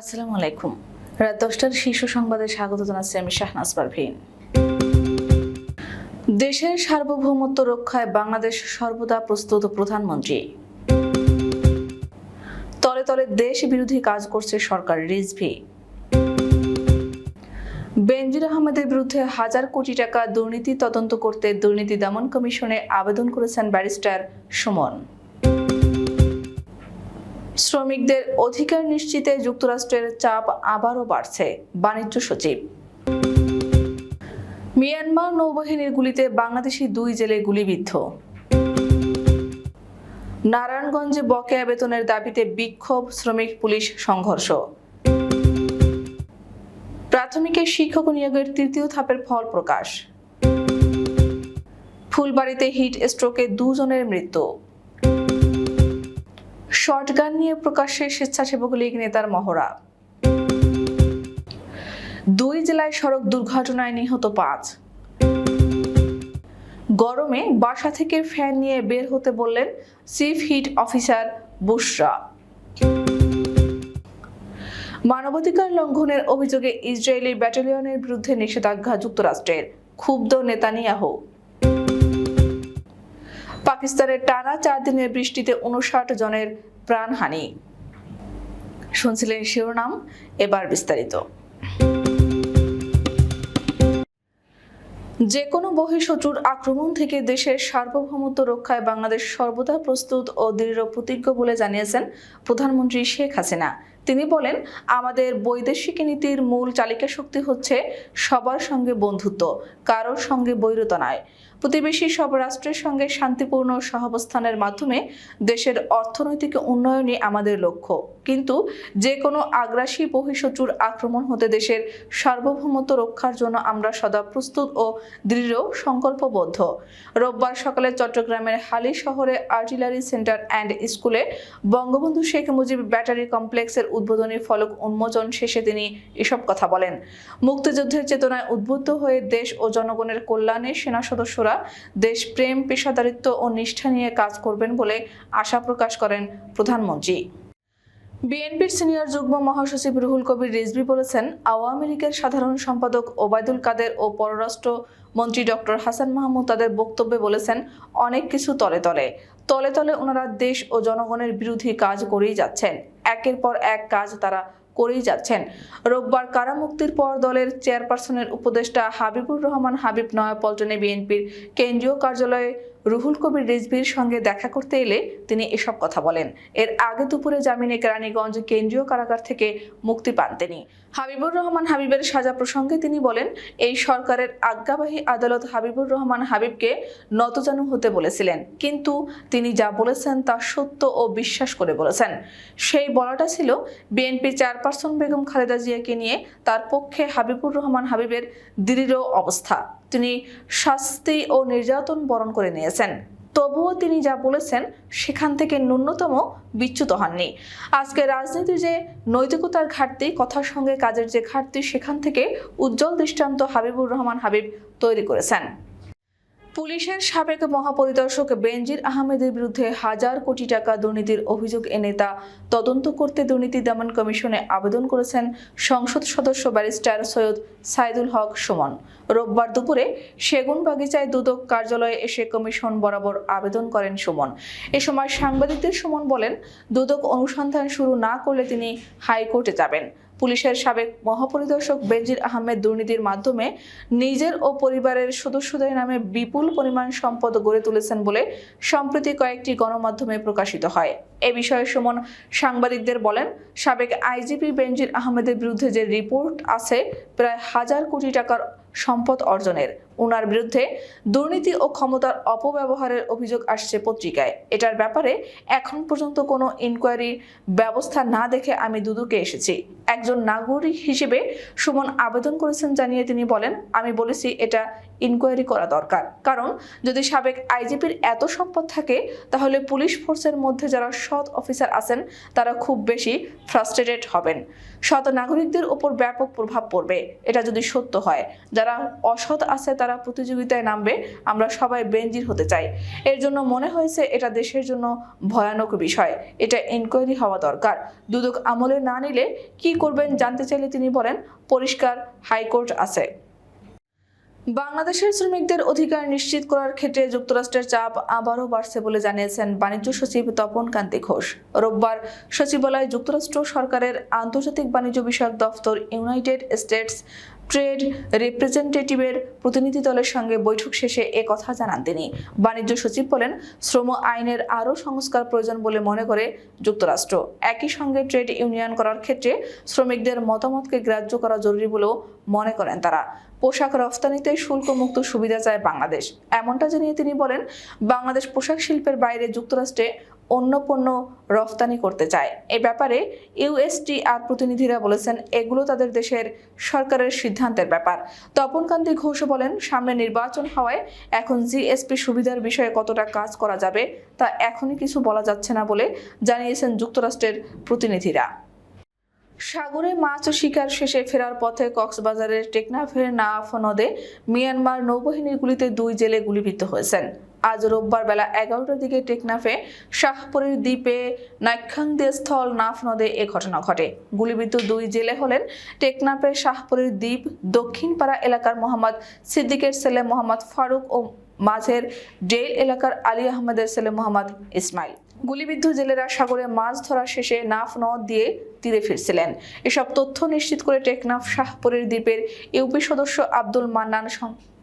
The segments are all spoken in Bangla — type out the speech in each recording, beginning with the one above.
আসসালামু আলাইকুম। রাত দশটার শীর্ষ সংবাদে স্বাগত জানাচ্ছি আমি শাহনাজ পারভিন। দেশের সার্বভৌমত্ব রক্ষায় বাংলাদেশ সর্বদা প্রস্তুত প্রধানমন্ত্রী। তলে তলে দেশ বিরোধী কাজ করছে সরকার রিজভি। বেনজির আহমেদের বিরুদ্ধে হাজার কোটি টাকা দুর্নীতি তদন্ত করতে দুর্নীতি দমন কমিশনে আবেদন করেছেন ব্যারিস্টার সুমন। শ্রমিকদের অধিকার নিশ্চিতে যুক্তরাষ্ট্রের চাপ আবারও বাড়ছে, বাণিজ্য সচিব। মিয়ানমার নৌবাহিনীর গুলিতে বাংলাদেশি দুই জেলে গুলিবিদ্ধ। নারায়ণগঞ্জে বকেয়া বেতনের দাবিতে বিক্ষোভ শ্রমিক পুলিশ সংঘর্ষ। প্রাথমিকে শিক্ষক নিয়োগের তৃতীয় ধাপের ফল প্রকাশ। ফুলবাড়িতে হিট স্ট্রোকে দুজনের মৃত্যু। শর্টগান নিয়ে প্রকাশ্যে স্বেচ্ছাসেবক লীগ নেতার মহড়া। দুই জেলায় সড়ক দুর্ঘটনায় নিহত পাঁচ। গরমে বাসা থেকে ফ্যান নিয়ে বের হতে বললেন চিফ হিট অফিসার বুশরা। মানবাধিকার লঙ্ঘনের অভিযোগে ইসরায়েলি ব্যাটালিয়নের বিরুদ্ধে নিষেধাজ্ঞা যুক্তরাষ্ট্রের, ক্ষুব্ধ নেতানিয়াহু। পাকিস্তানের টানা চার দিনের বৃষ্টিতে উনষাট জনের প্রাণহানি। শুনছিলেন শিরোনাম, এবার বিস্তারিত। যে কোনো বহিঃশত্রুর আক্রমণ থেকে দেশের সার্বভৌমত্ব রক্ষায় বাংলাদেশ সর্বদা প্রস্তুত ও দৃঢ় প্রতিজ্ঞ বলে জানিয়েছেন প্রধানমন্ত্রী শেখ হাসিনা। তিনি বলেন, আমাদের বৈদেশিক নীতির মূল চালিকা শক্তি হচ্ছে সবার সঙ্গে বন্ধুত্ব, কারোর সঙ্গে বৈরতা নয়। প্রতিবেশী সব রাষ্ট্রের সঙ্গে শান্তিপূর্ণ সহাবস্থানের মাধ্যমে দেশের অর্থনৈতিক উন্নয়নই আমাদের লক্ষ্য। কিন্তু যে কোনো আগ্রাসী বহিঃশত্রুর আক্রমণ হতে দেশের সার্বভৌমত্ব রক্ষার জন্য আমরা সদা প্রস্তুত ও দৃঢ় সংকল্পবদ্ধ। রোববার সকালে চট্টগ্রামের হালি শহরে আর্টিলারি সেন্টার অ্যান্ড স্কুলে বঙ্গবন্ধু শেখ মুজিব ব্যাটারি কমপ্লেক্সের উদ্বোধনী ফলক উন্মোচন শেষে তিনি এসব কথা বলেন। মুক্তিযুদ্ধের চেতনায় উদ্বুদ্ধ হয়ে দেশ ও জনগণের কল্যাণে সেনা সদস্যরা দেশপ্রেম পেশাদারিত্ব ও নিষ্ঠা নিয়ে কাজ করবেন বলে আশা প্রকাশ করেন প্রধানমন্ত্রী। বিএনপির সিনিয়র যুগ্ম মহাসচিব রুহুল কবির রিজভি বলেছেন, আওয়ামী লীগের সাধারণ সম্পাদক ওবায়দুল কাদের ও পররাষ্ট্র মন্ত্রী ডক্টর হাসান মাহমুদ তাদের বক্তব্যে বলেছেন, অনেক কিছু তলে তলে। তলে তলে ওনারা দেশ ও জনগণের বিরোধী কাজ করেই যাচ্ছেন। একের পর এক কাজ তারা করেই যাচ্ছেন। রোববার কারামুক্তির পর দলের চেয়ারপারসনের উপদেষ্টা হাবিবুর রহমান, হাবিব নয়াপল্টনে বিএনপির কেন্দ্রীয় কার্যালয়ে রুহুল কবির রিজভির সঙ্গে দেখা করতে এলে তিনি এসব কথা বলেন। এর আগে দুপুরে জামিনে কেরানীগঞ্জ কেন্দ্রীয় কারাগার থেকে মুক্তি পান তিনি। হাবিবুর রহমান হাবিবের সাজা প্রসঙ্গে তিনি বলেন, এই সরকারের আজ্ঞাবাহী আদালত হাবিবুর রহমান হাবিবকে নতজানু হতে বলেছিলেন। কিন্তু তিনি যা বলেছেন তা সত্য ও বিশ্বাস করে বলেছেন। সেই বলাটা ছিল বিএনপি চেয়ারপারসন বেগম খালেদা জিয়াকে নিয়ে তার পক্ষে হাবিবুর রহমান হাবিবের দৃঢ় অবস্থা। তিনি শাস্তি ও নির্যাতন বরণ করে নিয়েছেন। তবুও তিনি যা বলেছেন সেখান থেকে ন্যূনতম বিচ্যুত হননি। আজকে রাজনীতির যে নৈতিকতার ঘাটতি, কথার সঙ্গে কাজের যে ঘাটতি, সেখান থেকে উজ্জ্বল দৃষ্টান্ত হাবিবুর রহমান হাবিব তৈরি করেছেন। পুলিশের সাবেক মহাপরিদর্শক বেনজির আহমেদের বিরুদ্ধে হাজার কোটি টাকা দুর্নীতির অভিযোগ এনে তা তদন্ত করতে দুর্নীতি দমন কমিশনে আবেদন করেছেন সংসদ সদস্য ব্যারিস্টার সৈয়দ সাইদুল হক সুমন। রোববার দুপুরে সেগুন বাগিচায় দুদক কার্যালয়ে এসে কমিশন বরাবর আবেদন করেন সুমন। এ সময় সাংবাদিকদের সুমন বলেন, দুদক অনুসন্ধান শুরু না করলে তিনি হাইকোর্টে যাবেন। পুলিশের সাবেক মহাপরিদর্শক বেনজির আহমেদ দুর্নীতির মাধ্যমে নিজের ও পরিবারের সদস্যদের নামে বিপুল পরিমাণ সম্পদ গড়ে তুলেছেন বলে সম্প্রতি কয়েকটি গণমাধ্যমে প্রকাশিত হয়। এ বিষয়ে সুমন সাংবাদিকদের বলেন, সাবেক আইজিপি বেনজির আহমেদের বিরুদ্ধে যে রিপোর্ট আছে, প্রায় হাজার কোটি টাকার সম্পদ অর্জনের। উনার বিরুদ্ধে দুর্নীতি ও ক্ষমতার অপব্যবহারের অভিযোগ আসছে পত্রিকায়। এটার ব্যাপারে এখন পর্যন্ত কোনো ইনকোয়ারি ব্যবস্থা না দেখে আমি দুদুকে এসেছি। একজন নাগরিক হিসেবে সুমন আবেদন করেছেন জানিয়ে তিনি বলেন, আমি বলেছি এটা ইনকোয়ারি করা দরকার। কারণ যদি সাবেক আইজিপির এত সম্পদ থাকে, তাহলে পুলিশ ফোর্সের মধ্যে যারা সৎ অফিসার আছেন, তারা খুব বেশি ফ্রাস্ট্রেটেড হবেন। সৎ নাগরিকদের উপর ব্যাপক প্রভাব পড়বে। এটা যদি সত্য হয়, যারা অসৎ আছে, তারা তারা প্রতিযোগিতায় নামবে, আমরা সবাই বেঞ্জির হতে চাই। এর জন্য মনে হয়েছে এটা দেশের জন্য ভয়ানক বিষয়। এটা এনকোয়ারি হওয়া দরকার। দুদক আমলে না নিলে কি করবেন জানতে চাইলে তিনি বলেন, পরিষ্কার হাইকোর্ট আছে। বাংলাদেশের শ্রমিকদের অধিকার নিশ্চিত করার ক্ষেত্রে যুক্তরাষ্ট্রের চাপ আবারও বাড়ছে বলে জানিয়েছেন বাণিজ্য সচিব তপন কান্তি ঘোষ। রোববার সচিবালয় যুক্তরাষ্ট্র সরকারের আন্তর্জাতিক বাণিজ্য বিষয়ক দফতর ইউনাইটেড স্টেটস ট্রেড রিপ্রেজেন্টেটিভের প্রতিনিধি দলের সঙ্গে বৈঠক শেষে এ কথা জানান তিনি। বাণিজ্য সচিব বলেন, শ্রম আইনের আরও সংস্কার প্রয়োজন বলে মনে করে যুক্তরাষ্ট্র। একই সঙ্গে ট্রেড ইউনিয়ন করার ক্ষেত্রে শ্রমিকদের মতামতকে গ্রাহ্য করা জরুরি বলেও মনে করেন তারা। পোশাক রফতানিতে শুল্কমুক্ত সুবিধা চায় বাংলাদেশ। এমনটা জানিয়ে তিনি বলেন, বাংলাদেশ পোশাক শিল্পের বাইরে যুক্তরাষ্ট্রে অন্য পণ্য রফতানি করতে চায়। এ ব্যাপারে ইউএসটিআর প্রতিনিধিরা বলেছেন, এগুলো তাদের দেশের সরকারের সিদ্ধান্তের ব্যাপার। তপনকান্তি ঘোষ বলেন, সামনে নির্বাচন হওয়ায় এখন জিএসপি সুবিধার বিষয়ে কতটা কাজ করা যাবে তা এখনই কিছু বলা যাচ্ছে না বলে জানিয়েছেন যুক্তরাষ্ট্রের প্রতিনিধিরা। সাগরে মাছ শিকার শেষে ফেরার পথে কক্সবাজারের টেকনাফের নাফ নদে মিয়ানমার নৌবাহিনীর গুলিতে দুই জেলে গুলিবিদ্ধ হয়েছেন। আজ রোববার বেলা এগারোটার দিকে টেকনাফে শাহপুরের দ্বীপে নাইখাংদে স্থল নাফ নদে এ ঘটনা ঘটে। গুলিবিদ্ধ দুই জেলে হলেন টেকনাফের শাহপুরের দ্বীপ, দক্ষিণপাড়া এলাকার মোহাম্মদ সিদ্দিকের ছেলে মোহাম্মদ ফারুক ও মাঝের ডেল এলাকার আলী আহমেদের ছেলে মোহাম্মদ ইসমাইল। গুলিবিদ্ধ জেলেরা সাগরে মাছ ধরা শেষে নাফ নদ দিয়ে তীরে ফিরছিলেন। এসব তথ্য নিশ্চিত করে টেকনাফ শাহপুরের দ্বীপের ইউপি সদস্য আব্দুল মান্নান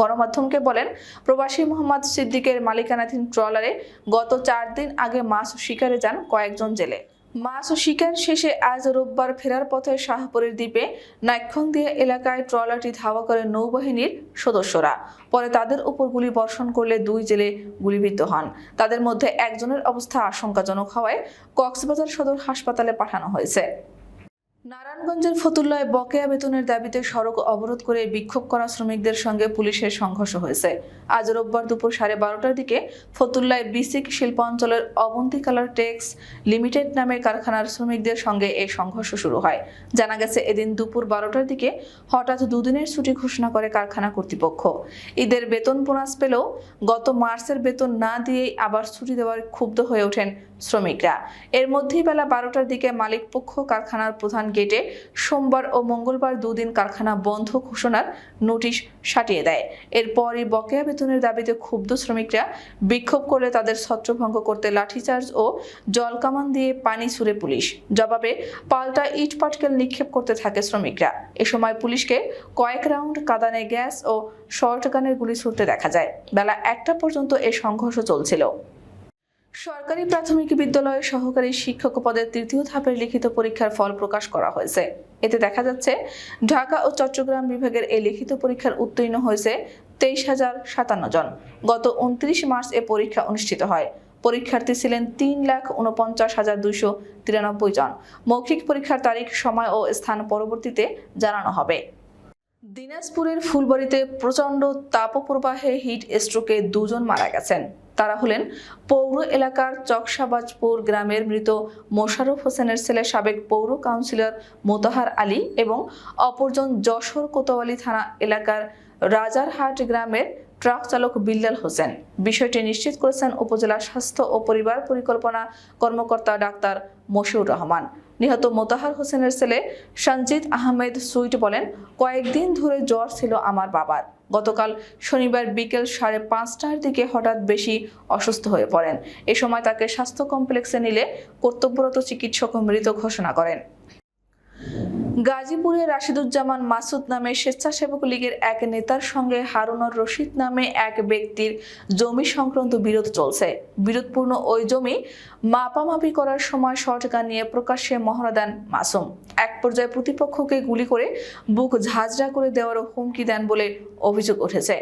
গণমাধ্যমকে বলেন, প্রবাসী মোহাম্মদ সিদ্দিকের মালিকানাধীন ট্রলারে গত চার দিন আগে মাছ শিকারে যান কয়েকজন জেলে। মাছ শিকার শেষে আজ রোববার ফেরার পথে শাহপুরের দ্বীপে নাইক্ষংদিয়া এলাকায় ট্রলারটি ধাওয়া করে নৌবাহিনীর সদস্যরা। পরে তাদের উপর গুলি বর্ষণ করলে দুই জেলে গুলিবিদ্ধ হন। তাদের মধ্যে একজনের অবস্থা আশঙ্কাজনক হওয়ায় কক্সবাজার সদর হাসপাতালে পাঠানো হয়েছে। নারায়ণগঞ্জের ফতুল্লায় বকেয়া বেতনের দাবিতে সড়ক অবরোধ করে বিক্ষোভ করা শ্রমিকদের সঙ্গে পুলিশের সংঘর্ষ হয়েছে। আজ রোববার দুপুর সাড়ে বারোটার দিকে ফতুল্লায় বিসিক শিল্পাঞ্চলের অবন্তী কালার টেক্স লিমিটেড নামের কারখানার শ্রমিকদের সঙ্গে এই সংঘর্ষ শুরু হয়। জানা গেছে, এদিন দুপুর বারোটার দিকে হঠাৎ দুদিনের ছুটি ঘোষণা করে কারখানা কর্তৃপক্ষ। ঈদের বেতন বোনাস পেলেও গত মার্চের বেতন না দিয়েই আবার ছুটি দেওয়ার ক্ষুব্ধ হয়ে ওঠেন শ্রমিকরা। এর মধ্যেই বেলা বারোটার দিকে মালিক পক্ষ কারখানার প্রধান গেটে সোমবার ও মঙ্গলবার দুদিন কারখানা বন্ধ ঘোষণার নোটিশ সাটিয়ে দেয়। এরপরই বকেয়া বেতনের দাবিতে ক্ষুব্ধ শ্রমিকরা বিক্ষোভ করলে তাদের ছত্রভঙ্গ করতে লাঠিচার্জ ও জলকামান দিয়ে পানি ছুড়ে পুলিশ। জবাবে পাল্টা ইট পাটকেল নিক্ষেপ করতে থাকে শ্রমিকরা। এ সময় পুলিশকে কয়েক রাউন্ড কাদানে গ্যাস ও শর্ট গানের গুলি ছুটতে দেখা যায়। বেলা একটা পর্যন্ত এ সংঘর্ষ চলছিল। সরকারি প্রাথমিক বিদ্যালয়ের সহকারী শিক্ষক পদের তৃতীয় ধাপের লিখিত পরীক্ষার ফল প্রকাশ করা হয়েছে। এতে দেখা যাচ্ছে, ঢাকা ও চট্টগ্রাম বিভাগের এই লিখিত পরীক্ষার উত্তীর্ণ হয়েছে তেইশ হাজার সাতান্ন জন। গত উনত্রিশ মার্চ এ পরীক্ষা অনুষ্ঠিত হয়। পরীক্ষার্থী ছিলেন তিন লাখ উনপঞ্চাশ হাজার দুইশো তিরানব্বই জন। মৌখিক পরীক্ষার তারিখ, সময় ও স্থান পরবর্তীতে জানানো হবে। দিনাজপুরের ফুলবাড়িতে প্রচণ্ড তাপপ্রবাহে হিট স্ট্রোকে দুজন মারা গেছেন। তারা হলেন পৌর এলাকার চকসাবাজপুর গ্রামের মৃত মোশাররফ হোসেনের ছেলে সাবেক পৌর কাউন্সিলর মোতাহার আলী এবং অপরজন যশোর কোতোয়ালি থানা এলাকার রাজারহাট গ্রামের ট্রাক চালক বিল্লাল হোসেন। বিষয়টি নিশ্চিত করেছেন উপজেলা স্বাস্থ্য ও পরিবার পরিকল্পনা কর্মকর্তা ডাক্তার মশিউর রহমান। নিহত মোতাহার হোসেনের ছেলে সঞ্জিত আহমেদ সুইট বলেন, কয়েকদিন ধরে জ্বর ছিল আমার বাবার। গতকাল শনিবার বিকেল সাড়ে পাঁচটার দিকে হঠাৎ বেশি অসুস্থ হয়ে পড়েন। এ সময় তাকে স্বাস্থ্য কমপ্লেক্সে নিলে কর্তব্যরত চিকিৎসক মৃত ঘোষণা করেন। গাজীপুরে রাশিদুজ্জামান মাসুদ নামে স্বেচ্ছাসেবক লীগের এক নেতার সঙ্গে হারুনর রশিদ নামে এক ব্যক্তির জমি সংক্রান্ত বিরোধ চলছে। বিরোধপূর্ণ ওই জমি মাপামাপি করার সময় শর্টগান নিয়ে প্রকাশ্যে মহড়া দেন মাসুম। এক পর্যায়ে প্রতিপক্ষকে গুলি করে বুক ঝাঁঝরা করে দেওয়ারও হুমকি দেন বলে অভিযোগ উঠেছে।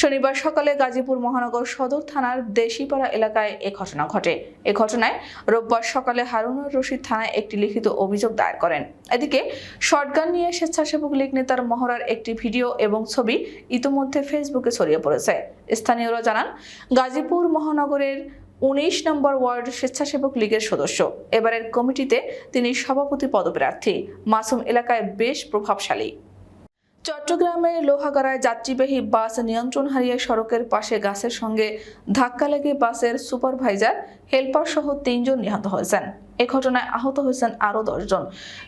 শনিবার সকালে গাজীপুর মহানগর সদর থানার দেশিপাড়া এলাকায় এ ঘটনা ঘটে। এ ঘটনায় রোববার সকালে হারুনুর রশিদ থানায় একটি লিখিত অভিযোগ দায়ের করেন। এদিকে শটগান নিয়ে স্বেচ্ছাসেবক লীগ নেতার মহড়ার একটি ভিডিও এবং ছবি ইতোমধ্যে ফেসবুকে ছড়িয়ে পড়েছে। স্থানীয়রা জানান, গাজীপুর মহানগরের উনিশ নম্বর ওয়ার্ড স্বেচ্ছাসেবক লীগের সদস্য। এবারের কমিটিতে তিনি সভাপতি পদপ্রার্থী। মাসুম এলাকায় বেশ প্রভাবশালী। চট্টগ্রামে লোহাগাড়ায় যাত্রীবাহী বাস নিয়ন্ত্রণ হারিয়ে সড়কের পাশে গাছের সঙ্গে ধাক্কা লেগে বাসের সুপারভাইজার হেলপার সহ তিনজন নিহত হয়েছেন। এ ঘটনায় আহত হয়েছেন আরও দশজন।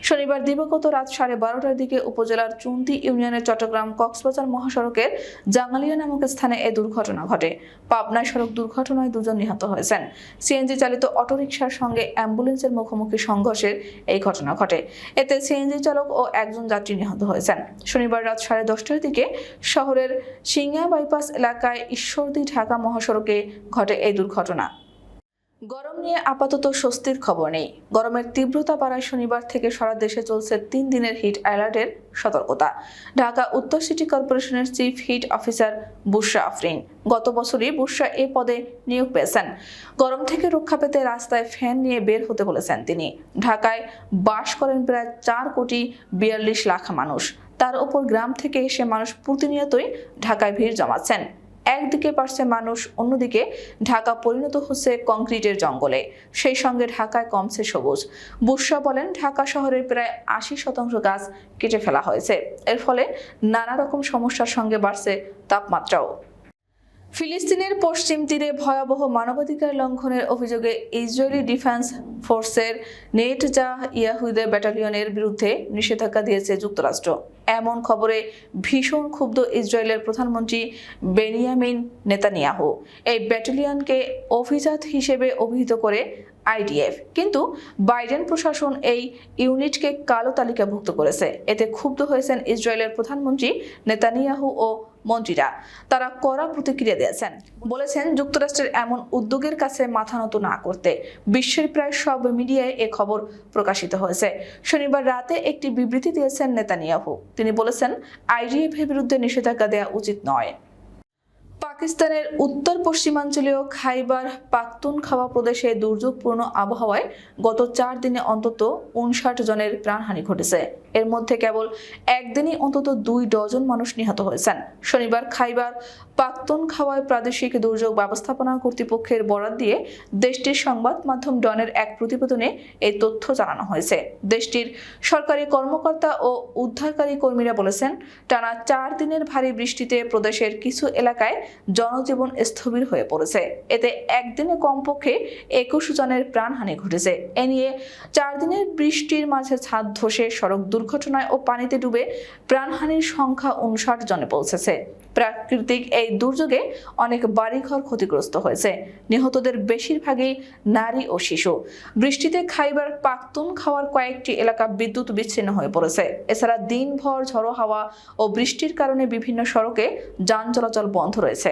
শনিবার দিবাগত রাত সাড়ে বারোটার দিকে উপজেলার চুন্তি ইউনিয়নের চট্টগ্রাম কক্সবাজার মহাসড়কের জাঙ্গালিয়া নামক স্থানে এ দুর্ঘটনা ঘটে। পাবনায় সড়ক দুর্ঘটনায় দুজন নিহত হয়েছেন। সিএনজি চালিত অটোরিকশার সঙ্গে অ্যাম্বুলেন্সের মুখোমুখি সংঘর্ষের এই ঘটনা ঘটে। এতে সিএনজি চালক ও একজন যাত্রী নিহত হয়েছেন। শনিবার রাত সাড়ে দশটার দিকে শহরের সিংহা বাইপাস এলাকায় ঈশ্বরদী ঢাকা মহাসড়কে ঘটে এই দুর্ঘটনা। গরম নিয়ে আপাতত স্বস্তির খবর নেই। গরমের তীব্রতা বাড়ায় শনিবার থেকে সারা দেশে চলছে তিন দিনের হিট অ্যালার্টের সতর্কতা। ঢাকা উত্তর সিটি কর্পোরেশনের chief heat officer Bushra Afrin. গত বছরই বুশরা এ পদে নিয়োগ পেয়েছেন। গরম থেকে রক্ষা পেতে রাস্তায় ফ্যান নিয়ে বের হতে বলেছেন তিনি। ঢাকায় বাস করেন প্রায় চার কোটি বিয়াল্লিশ লাখ মানুষ। তার উপর গ্রাম থেকে এসে মানুষ প্রতিনিয়তই ঢাকায় ভিড় জমাচ্ছেন। একদিকে পারছে মানুষ, অন্যদিকে ঢাকা পরিণত হচ্ছে কংক্রিটের জঙ্গলে। সেই সঙ্গে ঢাকায় কমছে সবুজ। বুসরা বলেন, ঢাকা শহরের প্রায় আশি শতাংশ গাছ কেটে ফেলা হয়েছে। এর ফলে নানা রকম সমস্যার সঙ্গে বাড়ছে তাপমাত্রাও। ফিলিস্তিনের পশ্চিম তীরে ভয়াবহ মানবাধিকার লঙ্ঘনের অভিযোগে ইসরায়েলি ডিফেন্স ফোর্সের নেট যা ইয়াহুদে ব্যাটালিয়নের বিরুদ্ধে নিষেধাজ্ঞা দিয়েছে যুক্তরাষ্ট্র। এমন খবরে ভীষণ ক্ষুব্ধ ইসরায়েলের প্রধানমন্ত্রী বেনিয়ামিন নেতানিয়াহু। এই ব্যাটালিয়নকে অভিজাত হিসেবে অভিহিত করে আইডিএফ। কিন্তু বাইডেন প্রশাসন এই ইউনিটকে কালো তালিকাভুক্ত করেছে। এতে ক্ষুব্ধ হয়েছেন ইসরায়েলের প্রধানমন্ত্রী নেতানিয়াহু ও মন্ত্রীরা। তারা কড়া প্রতিক্রিয়া দিয়েছেন। বলেছেন, যুক্তরাষ্ট্রের এমন উদ্যোগের কাছে মাথা নত না করতে বিশ্বের প্রায় সব মিডিয়ায় এ খবর প্রকাশিত হয়েছে। শনিবার রাতে একটি বিবৃতি দিয়েছেন নেতানিয়াহু। তিনি বলেছেন আইডিএফ এর বিরুদ্ধে নিষেধাজ্ঞা দেওয়া উচিত নয়। পাকিস্তানের উত্তর পশ্চিমাঞ্চলীয় খাইবার পাখতুনখাওয়া প্রদেশে দুর্যোগপূর্ণ আবহাওয়ায় গত চার দিনে অন্তত উনষাট জনের প্রাণহানি ঘটেছে। এর মধ্যে কেবল একদিনই অন্তত দুই ডজন মানুষ নিহত হয়েছেন। শনিবার খাইবার পাখতুনখাওয়ায় প্রাদেশিক দুর্যোগ ব্যবস্থাপনা কর্তৃপক্ষের বরাত দিয়ে দেশটির সংবাদ মাধ্যম ডনের এক প্রতিবেদনে এই তথ্য জানানো হয়েছে। দেশটির সরকারি কর্মকর্তা ও উদ্ধারকারী কর্মীরা বলেছেন, টানা চার দিনের ভারী বৃষ্টিতে প্রদেশের কিছু এলাকায় জনজীবন স্থবির হয়ে পড়েছে। এতে একদিনে কমপক্ষে একুশ জনের প্রাণহানি ঘটেছে। এ নিয়ে চার দিনের বৃষ্টির মাঝে ছাদ ধসে সড়ক দুর্ঘটনায় ও পানিতে ডুবে প্রাণহানির সংখ্যা উনষাট জনে পৌঁছেছে। প্রাকৃতিক এই দুর্যোগে অনেক বাড়িঘর ক্ষতিগ্রস্ত হয়েছে। নিহতদের বেশিরভাগই নারী ও শিশু। বৃষ্টিতে খাইবার পাখতুন খাওয়ার কয়েকটি এলাকা বিদ্যুৎ বিচ্ছিন্ন হয়ে পড়েছে। এছাড়া দিনভর ঝড়ো হাওয়া ও বৃষ্টির কারণে বিভিন্ন সড়কে যান চলাচল বন্ধ রয়েছে।